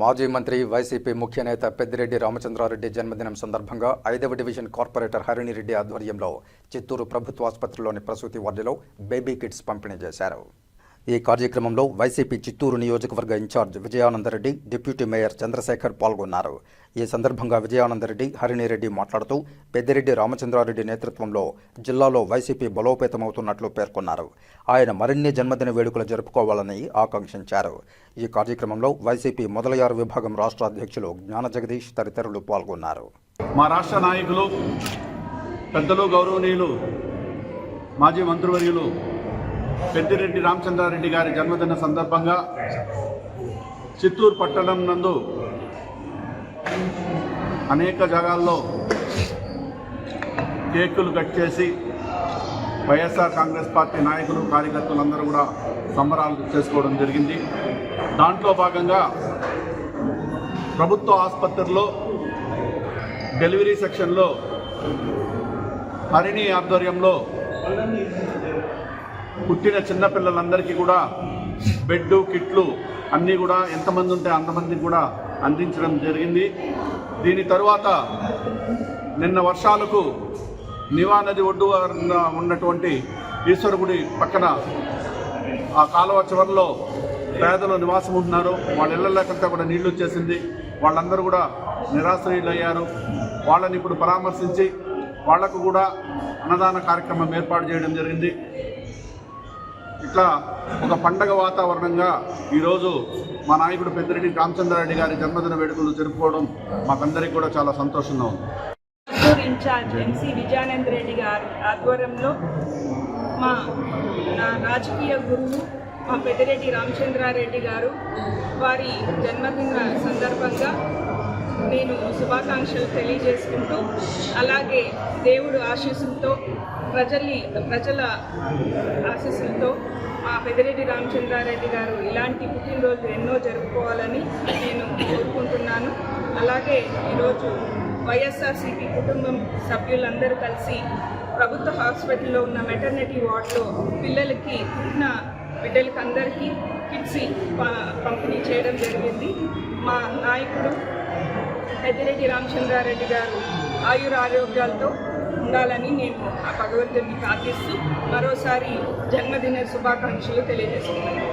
మాజీ మంత్రి వైసీపీ ముఖ్య నేత పెద్దిరెడ్డి రామచంద్రారెడ్డి జన్మదినం సందర్భంగా ఐదవ డివిజన్ కార్పొరేటర్ హరిణిరెడ్డి ఆధ్వర్యంలో చిత్తూరు ప్రభుత్వ ఆసుపత్రిలోని ప్రసూతి వార్డులో బేబీ కిట్స్ పంపిణీ చేశారు. ఈ కార్యక్రమంలో వైసీపీ చిత్తూరు నియోజకవర్గ incharge Vijayanandareddy deputy mayor Chandrasekhar పాల్గొన్నారు. ఈ సందర్భంగా విజయానందరెడ్డి హరిణిరెడ్డి మాట్లాడుతూ పెద్దిరెడ్డి రామచంద్రారెడ్డి నేతృత్వంలో జిల్లాలో వైసీపీ బలోపేతమవుతున్నట్లు పేర్కొన్నారు. ఆయన మరిన్ని జన్మదిన వేడుకలు జరుపుకోవాలని ఆకాంక్షించారు. ఈ కార్యక్రమంలో వైసీపీ మొదలయారు విభాగం రాష్ట్ర అధ్యక్షులు జ్ఞాన జగదీష్ తదితరులు పాల్గొన్నారు. మా రాష్ట్ర నాయకులు పెద్దలు గౌరవనీయులు మాజీ మంత్రివర్యులు పెద్దిరెడ్డి రామచంద్రారెడ్డి గారి జన్మదిన సందర్భంగా చిత్తూరు పట్టణం నందు అనేక జాగాల్లో కేకులు కట్ చేసి వైఎస్ఆర్ కాంగ్రెస్ పార్టీ నాయకులు కార్యకర్తలందరూ కూడా సంబరాలు చేసుకోవడం జరిగింది. దాంట్లో భాగంగా ప్రభుత్వ ఆసుపత్రిలో డెలివరీ సెక్షన్లో హరిణి ఆధ్వర్యంలో పుట్టిన చిన్నపిల్లలందరికీ కూడా బెడ్డు కిట్లు అన్నీ కూడా ఎంతమంది ఉంటే అంతమందికి కూడా అందించడం జరిగింది. దీని తరువాత నిన్న వర్షాలకు నివా నది ఒడ్డు ఉన్నటువంటి ఈశ్వరగుడి పక్కన ఆ కాలువ చివరిలో పేదలు నివాసం ఉంటున్నారు. వాళ్ళ ఇళ్ళకంతా కూడా నీళ్ళు వచ్చేసింది. వాళ్ళందరూ కూడా నిరాశ్రయులయ్యారు. వాళ్ళని ఇప్పుడు పరామర్శించి వాళ్ళకు కూడా అన్నదాన కార్యక్రమం ఏర్పాటు చేయడం జరిగింది. ఇట్లా ఒక పండగ వాతావరణంగా ఈరోజు మా నాయకుడు పెద్దిరెడ్డి రామచంద్రారెడ్డి గారి జన్మదిన వేడుకలు జరుపుకోవడం మాకందరికీ కూడా చాలా సంతోషంగా ఉంది. చిత్తూరు ఇన్ఛార్జ్ ఎంసీ విజయానంద్ రెడ్డి గారి ఆధ్వర్యంలో మా నా రాజకీయ గురువు మా పెద్దిరెడ్డి రామచంద్రారెడ్డి గారు వారి జన్మదిన సందర్భంగా నేను శుభాకాంక్షలు తెలియజేసుకుంటూ అలాగే దేవుడు ఆశీస్సులతో ప్రజల్ని ప్రజల ఆశీస్సులతో మా పెద్దిరెడ్డి రామచంద్రారెడ్డి గారు ఇలాంటి పుట్టినరోజు ఎన్నో జరుపుకోవాలని నేను కోరుకుంటున్నాను. అలాగే ఈరోజు వైఎస్ఆర్సీపీ కుటుంబం సభ్యులందరూ కలిసి ప్రభుత్వ హాస్పిటల్లో ఉన్న మెటర్నిటీ వార్డులో పిల్లలకి పుట్టిన బిడ్డలకి అందరికీ కిట్స్ ప- పంపిణీ చేయడం జరిగింది. మా నాయకుడు పెద్దిరెడ్డి రామచంద్రారెడ్డి గారు ఆయుర ఆరోగ్యాలతో ఉండాలని నేను ఆ భగవంతుడిని ప్రార్థిస్తూ మరోసారి జన్మదిన శుభాకాంక్షలు తెలియజేస్తున్నాను.